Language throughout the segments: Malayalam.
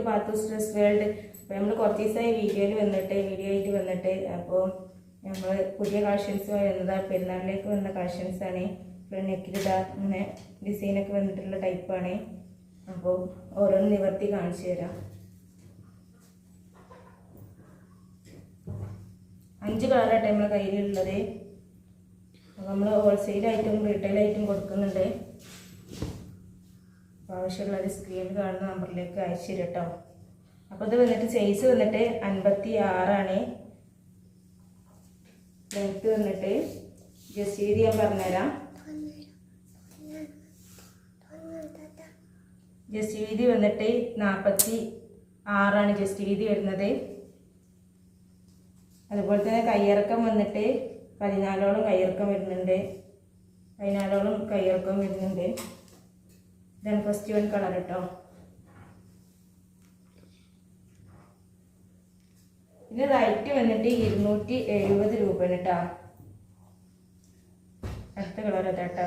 To Pathu's dress world. അപ്പോൾ നമ്മൾ കുറച്ച് ദിവസമായി വീഡിയോയിൽ വന്നിട്ട് വീഡിയോ ആയിട്ട് വന്നിട്ട്. അപ്പോൾ നമ്മൾ പുതിയ കളക്ഷൻസ് വരുന്നത്. പെരുന്നാളിലേക്ക് വന്ന കളക്ഷൻസ് ആണ്. ഇപ്പോൾ നെക്കിലിതാ ഇങ്ങനെ ഡിസൈനൊക്കെ വന്നിട്ടുള്ള ടൈപ്പാണ് അപ്പോൾ ഓരോന്ന് നിവർത്തി കാണിച്ചു തരാം. അഞ്ച് കളറായിട്ട് നമ്മളെ കയ്യിലുള്ളത്. നമ്മൾ ഹോൾസെയിലായിട്ടും റീറ്റെയിലായിട്ടും കൊടുക്കുന്നുണ്ട്. അപ്പോൾ ആവശ്യമുള്ളവർ സ്ക്രീനിൽ കാണുന്ന നമ്പറിലേക്ക് അയച്ചു കേട്ടോ അപ്പോൾ ഇത് വന്നിട്ട് സൈസ് വന്നിട്ട് അൻപത്തി ആറാണ് ലെങ്ത്ത് വന്നിട്ട് ജസ്റ്റ് ഞാൻ പറഞ്ഞുതരാം. ജസ്റ്റ് വീതി വന്നിട്ട് നാൽപ്പത്തി ആറാണ് ജസ്റ്റ് വീതി വരുന്നത്. അതുപോലെ തന്നെ കയ്യിറക്കം വന്നിട്ട് പതിനാലോളം കയ്യിറക്കം വരുന്നുണ്ട്. പതിനാലോളം കയ്യിറക്കം വരുന്നുണ്ട്. ഇതാണ് ഫസ്റ്റ് വൺ കളർ കേട്ടോ പിന്നെ റൈറ്റ് വന്നിട്ട് ഇരുന്നൂറ്റി എഴുപത് രൂപയാണ് കേട്ടോ അടുത്ത കളർ അതാട്ടാ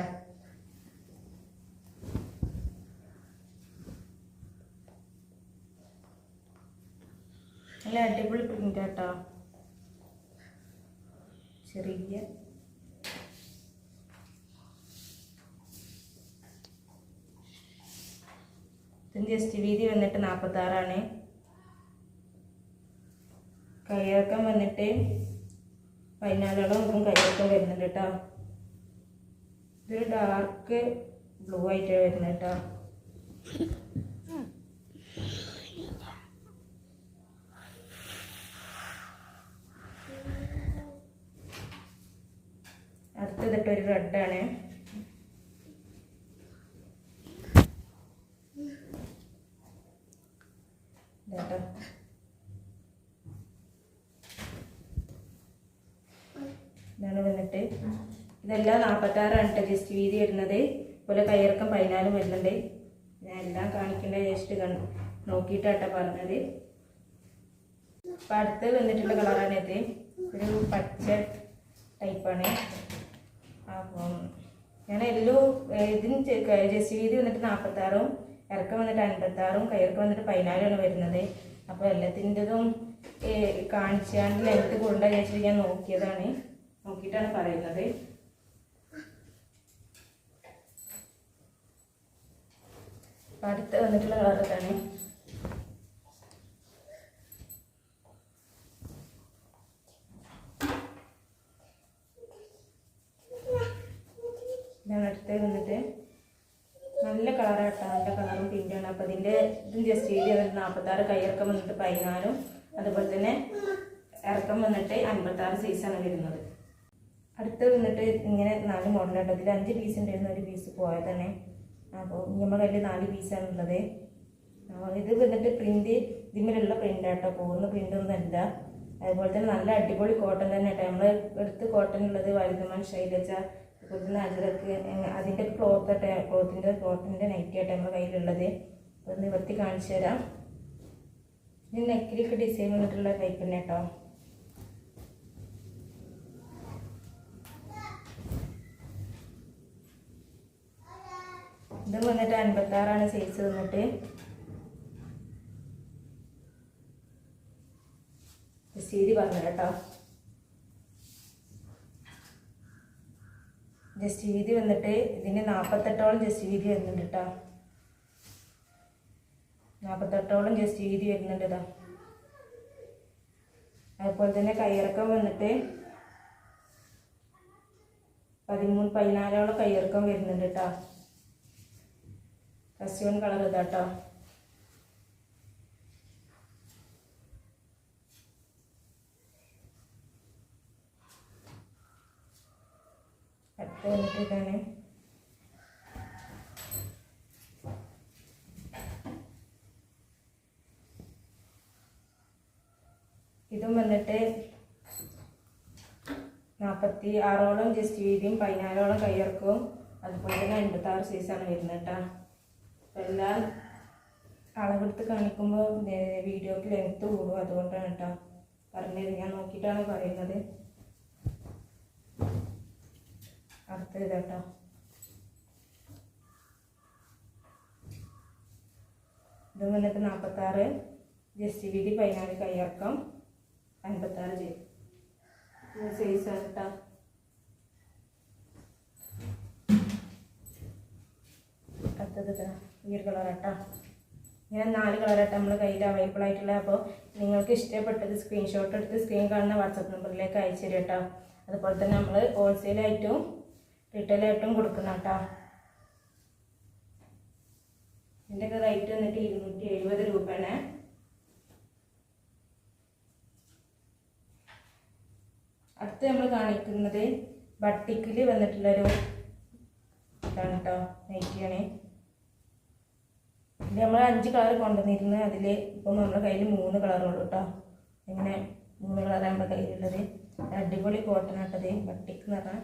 നല്ല അടിപൊളി പ്രിന്റ് കേട്ടോ ചെറിയ ഇതിന് ജസ്റ്റ് വീതി വന്നിട്ട് നാൽപ്പത്താറാണ് കയ്യിറക്കം വന്നിട്ട് പതിനാലോളം ഇതും കയ്യിറക്കം വരുന്നുണ്ട് കേട്ടോ ഇതൊരു ഡാർക്ക് ബ്ലൂ ആയിട്ട് വരുന്നത് കേട്ടോ അടുത്തതിട്ട് ഒരു റെഡാണ് ഇതാട്ടോ ഇതാണ് വന്നിട്ട് ഇതെല്ലാം അണ്ട ജസ്റ്റ് വീതി വരുന്നത്. അതുപോലെ കയ്യിറക്കം പതിനാലും വരുന്നുണ്ട്. ഞാൻ എല്ലാം കാണിക്കേണ്ട ജസ്റ്റ് കണ്ട് നോക്കിയിട്ടാട്ടോ പറഞ്ഞത്. അപ്പം അടുത്ത് വന്നിട്ടുള്ള കളറാണ് ഇത്. ഒരു പച്ച ടൈപ്പാണ് അപ്പം ഞാൻ എല്ലോ ഇതിന് ജസ്റ്റ് വീതി വന്നിട്ട് നാൽപ്പത്താറും ഇറക്കം വന്നിട്ട് അൻപത്താറും കയ്യിറക്കം വന്നിട്ട് പതിനാലുമാണ് വരുന്നത്. അപ്പോൾ എല്ലാത്തിന്റെതും കാണിച്ചാണ്ട് ലെങ്ത്ത് കൂടേണ്ട ചേച്ചി ഞാൻ നോക്കിയതാണ്. നോക്കിയിട്ടാണ് പറയുന്നത്. അടുത്ത് വന്നിട്ടുള്ള കളറൊക്കെയാണ് ഇതാണ് അടുത്ത് വന്നിട്ട്. നല്ല കളറാട്ടോ നല്ല കളറും പിങ്കാണ് അപ്പോൾ ഇതിന്റെ ഇതും ജസ്റ്റ് ചെയ്ത് വന്നിട്ട് നാൽപ്പത്താറ് കൈയിറക്കം വന്നിട്ട് പതിനാലും അതുപോലെ തന്നെ ഇറക്കം വന്നിട്ട് അൻപത്താറ് സൈസാണ് വരുന്നത്. അടുത്ത് വന്നിട്ട് ഇങ്ങനെ നാല് മോഡലുണ്ട് അതിൽ അഞ്ച് പീസ് ഉണ്ടായിരുന്ന. ഒരു പീസ് പോയതാണ് അപ്പോൾ നമ്മുടെ കയ്യിൽ നാല് പീസാണ് ഉള്ളത്. ഇത് വന്നിട്ട് പ്രിന്റ് ഇതിന്മേലുള്ള പ്രിന്റ് ആട്ടോ. പോകുന്ന അല്ല. അതുപോലെ തന്നെ നല്ല അടിപൊളി കോട്ടൺ തന്നെ ആട്ടോ. നമ്മൾ എടുത്ത് കോട്ടൺ ഉള്ളത് വലുതമാൻ ശൈലജ അതുപോലെ അജറക്ക് അതിന്റെ ക്ലോത്ത് ആട്ടെ. ക്ലോത്തിന്റെ ക്ലോത്തിന്റെ നൈറ്റി ആട്ടെ നമ്മുടെ കയ്യിലുള്ളത്. അത് നിവർത്തി കാണിച്ചു തരാം. ഇത് നെക്കിലൊക്കെ ഡിസൈൻ വന്നിട്ടുള്ള ടൈപ്പ് തന്നെ കേട്ടോ ഇത് വന്നിട്ട് അൻപത്താറാണ് സൈസ് വന്നിട്ട്. ജസ്റ്റ് പറഞ്ഞു കേട്ടോ ജസ്റ്റ് വീതി വന്നിട്ട് ഇതിന് നാൽപ്പത്തെട്ടോളം ജസ്റ്റ് വീതി വരുന്നുണ്ട് കേട്ടോ നാൽപ്പത്തെട്ടോളം ജസ്റ്റ് വീതി വരുന്നുണ്ട് കേട്ടോ അതുപോലെ തന്നെ കയ്യിറക്കം വന്നിട്ട് പതിമൂന്ന് പതിനാലോളം കയ്യിറക്കം വരുന്നുണ്ട് കേട്ടോ വൺ കളർ ഇതാട്ടോ. അടുത്ത വന്നിട്ട് ഇതും വന്നിട്ട് നാൽപ്പത്തി ആറോളം ജസ്റ്റ് വീതിയും പതിനാലോളം കയ്യിറക്കവും അതുപോലെ തന്നെ എൺപത്താറ് സൈസാണ് വരുന്നത് കേട്ടോ. എല്ലാം അളവെടുത്ത് കാണിക്കുമ്പോൾ വീഡിയോക്ക് ലെങ്ത്ത് കൂടും. അതുകൊണ്ടാണ് കേട്ടോ പറഞ്ഞത്. ഞാൻ നോക്കിയിട്ടാണ് പറയുന്നത്. അടുത്തത് കേട്ടോ ഇത് വന്നിട്ട് നാൽപ്പത്താറ് ജസ്റ്റ് വീതി പതിനാല് കയ്യിറക്കം അൻപത്താറ് ചെയ്യും. സൈസ് കേട്ടോ അടുത്തത് ഇതാ. ഈ ഒരു കളർ കേട്ടോ ഇങ്ങനെ നാല് കളറായിട്ട് നമ്മൾ കയ്യിൽ അവൈലബിൾ ആയിട്ടുള്ള. അപ്പോൾ നിങ്ങൾക്ക് ഇഷ്ടപ്പെട്ടത് സ്ക്രീൻഷോട്ട് എടുത്ത് സ്ക്രീൻ കാണുന്ന വാട്സപ്പ് നമ്പറിലേക്ക് അയച്ചു തരും കേട്ടോ അതുപോലെ തന്നെ നമ്മൾ ഹോൾസെയിലായിട്ടും റീറ്റെയിലായിട്ടും കൊടുക്കുന്ന കേട്ടോ ഇതിന്റെയൊക്കെ റേറ്റ് വന്നിട്ട് ഇരുന്നൂറ്റി എഴുപത് രൂപയാണ്. അടുത്ത് നമ്മൾ കാണിക്കുന്നത് ബട്ടിക്കിൽ വന്നിട്ടുള്ളൊരു ഇതാണ് കേട്ടോ നൈറ്റിയാണ് നമ്മൾ അഞ്ച് കളർ കൊണ്ടുവന്നിരുന്നു അതിൽ ഇപ്പം നമ്മുടെ കയ്യിൽ മൂന്ന് കളറുള്ളൂ കേട്ടോ ഇങ്ങനെ മൂന്ന് കളറാണ് നമ്മുടെ കയ്യിലുള്ളത്. അടിപൊളി കോട്ടൺ ആട്ടത് ബട്ടിക്ക് പറഞ്ഞാൽ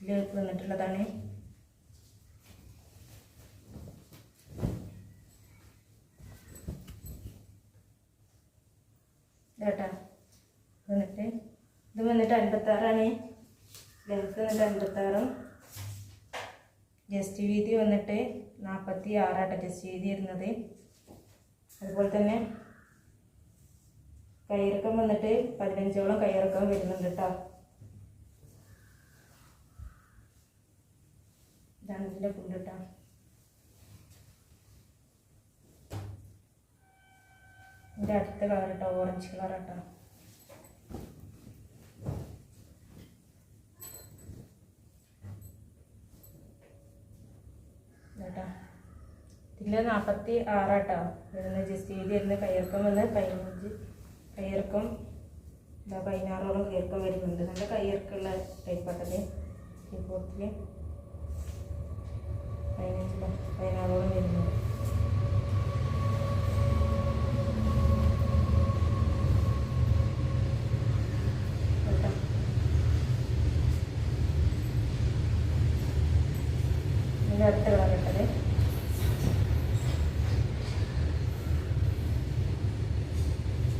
ഇതിൽ വന്നിട്ടുള്ളതാണ്. ഇതാട്ടാ. വന്നിട്ട് ഇത് വന്നിട്ട് അൻപത്താറാണ്. ലെങ്ത് വന്നിട്ട് അൻപത്താറും. ജസ്റ്റ് വീതി വന്നിട്ട് നാൽപ്പത്തി ആറാട്ട ജസ്റ്റ് വീതി വരുന്നത് അതുപോലെ തന്നെ കയ്യിറക്കം വന്നിട്ട് പതിനഞ്ചോളം കയ്യിറക്കം വരുന്നുണ്ട് കേട്ടോ ഇതാണ് ഇതിന്റെ ഫുഡ് കേട്ടോ ഇതിന്റെ അടുത്ത കളർ കേട്ടോ ഓറഞ്ച് കളർ കേട്ടോ ഇതിൽ നാൽപ്പത്തി ആറാട്ടോ ഇവിടുന്ന് ജസ്റ്റ് ചെയ്ത് വരുന്ന കയ്യിറക്കം വന്ന് പതിനഞ്ച് കയ്യിറക്കം എന്താ പതിനാറോളം കയ്യിറക്കം വരുന്നുണ്ട്. നല്ല കയ്യിറക്കമുള്ള ടൈപ്പാട്ടത് റിപ്പോർട്ടിൽ പതിനഞ്ച് പതിനാറോളം കേട്ടോ അടുത്ത കളർ ഇട്ടത്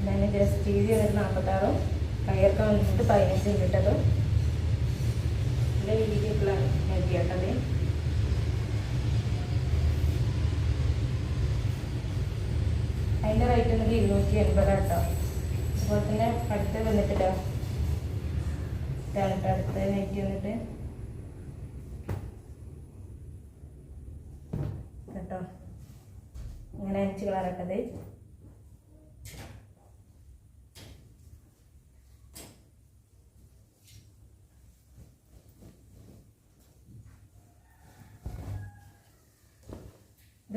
ഞാൻ ജസ്റ്റ് വീതി വന്നിട്ട് നാൽപ്പത്താറും കയ്യൊക്കെ വന്നിട്ട് പതിനഞ്ചും കിട്ടതും നല്ല വീതിയൊക്കെയുള്ള നെറ്റി കേട്ടത്. അതിന്റെ റേറ്റ് വന്നിട്ട് ഇരുന്നൂറ്റി എൺപതാണ് കേട്ടോ അതുപോലെ തന്നെ അടുത്ത് വന്നിട്ടില്ല. ഇതാണ് അടുത്ത് നെറ്റി വന്നിട്ട്. കേട്ടോ. ഇങ്ങനെ അഞ്ച് കളറൊക്കത്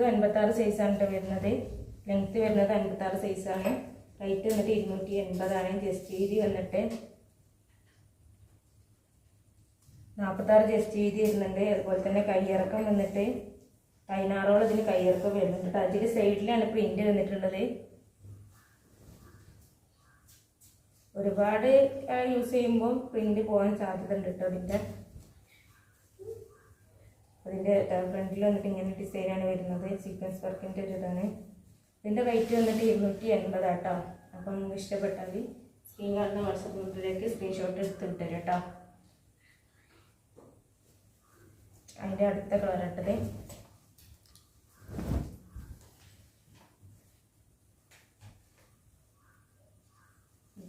ഇത് അൻപത്താറ് സൈസാണ് കേട്ടോ വരുന്നത്. ലെങ്ത് വരുന്നത് അൻപത്താറ് സൈസാണ്. റേറ്റ് വന്നിട്ട് ഇരുന്നൂറ്റി എൺപതാണ്. ജസ്റ്റ് വീതി വന്നിട്ട് നാൽപ്പത്താറ് ജസ്റ്റ് വീതി വരുന്നുണ്ട്. അതുപോലെ തന്നെ കയ്യിറക്കം വന്നിട്ട് പതിനാറോളം ഇതിന് കയ്യിറക്കം വരുന്നുണ്ട് അതിന്റെ സൈഡിലാണ് പ്രിന്റ് വന്നിട്ടുള്ളത്. ഒരുപാട് യൂസ് ചെയ്യുമ്പോൾ പ്രിന്റ് പോകാൻ സാധ്യത ഉണ്ട് കേട്ടോ അതിന്റെ അതിന്റെ ഫ്രണ്ടിൽ വന്നിട്ട് ഇങ്ങനെ ഡിസൈനാണ് വരുന്നത്. സീക്വൻസ് വർക്കിന്റെ ഒരു ഇതാണ്. ഇതിന്റെ റേറ്റ് വന്നിട്ട് ഇരുന്നൂറ്റി എൺപതാട്ടോ അപ്പം നിങ്ങൾക്ക് ഇഷ്ടപ്പെട്ടാൽ സ്ക്രീൻ കാണുന്ന വാട്സപ്പ് ഗ്രൂപ്പിലേക്ക് സ്ക്രീൻഷോട്ട് എടുത്ത് വിട്ടുതരാം കേട്ടോ അതിന്റെ അടുത്ത കളർ ഇട്ടത്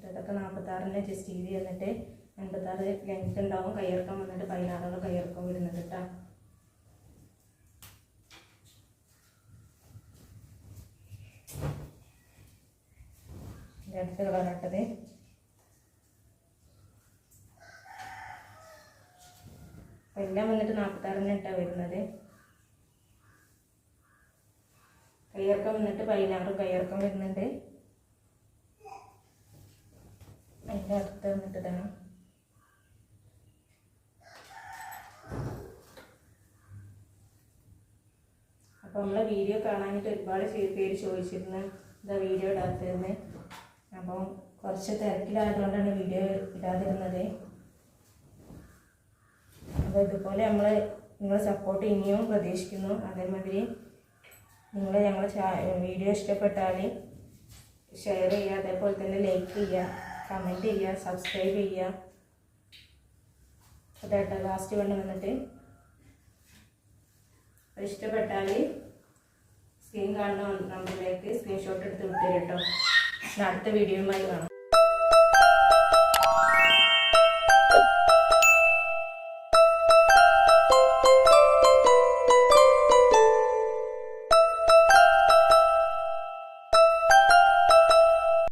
ഇതൊക്കെ നാൽപ്പത്താറിന്റെ ജസ്റ്റ് വീതി വന്നിട്ട് അൻപത്താറ് ലെങ്ത് ഉണ്ടാവും. കയ്യിറക്കം വന്നിട്ട് പതിനാറോളം കയ്യിറക്കം വരുന്നത് കേട്ടോ അടുത്ത അപ്പം എല്ലാം വന്നിട്ട് നാൽപ്പത്താറിന് ഇട്ടാണ് വരുന്നത്. കയ്യിറക്കം വന്നിട്ട് പതിനാറും കയ്യിറക്കം വരുന്നുണ്ട്. അതിന്റെ അടുത്ത് വന്നിട്ട് ഇതാണ്. അപ്പോൾ നമ്മളെ വീഡിയോ കാണാനായിട്ട് ഒരുപാട് പേര് ചോദിച്ചിരുന്നു. ഇതാ വീഡിയോ ഇടാത്തതെന്ന്. അപ്പം കുറച്ച് തിരക്കിലായതുകൊണ്ടാണ് വീഡിയോ ഇടാതിരുന്നത്. അപ്പോൾ ഇതുപോലെ നമ്മൾ നിങ്ങളെ സപ്പോർട്ട് ഇനിയും പ്രതീക്ഷിക്കുന്നു. അതേമാതിരി നിങ്ങൾ ഞങ്ങളെ വീഡിയോ ഇഷ്ടപ്പെട്ടാൽ ഷെയർ ചെയ്യുക അതേപോലെ തന്നെ ലൈക്ക് ചെയ്യുക കമന്റ് ചെയ്യുക സബ്സ്ക്രൈബ് ചെയ്യുക. അതായിട്ട് ലാസ്റ്റ് കൊണ്ട് വന്നിട്ട്. ഇഷ്ടപ്പെട്ടാൽ സ്ക്രീൻ കാണുന്ന നമ്പറിലേക്ക് സ്ക്രീൻഷോട്ട് എടുത്ത് വിട്ടു കേട്ടോ അടുത്ത വീഡിയോയുമായി കാണാം.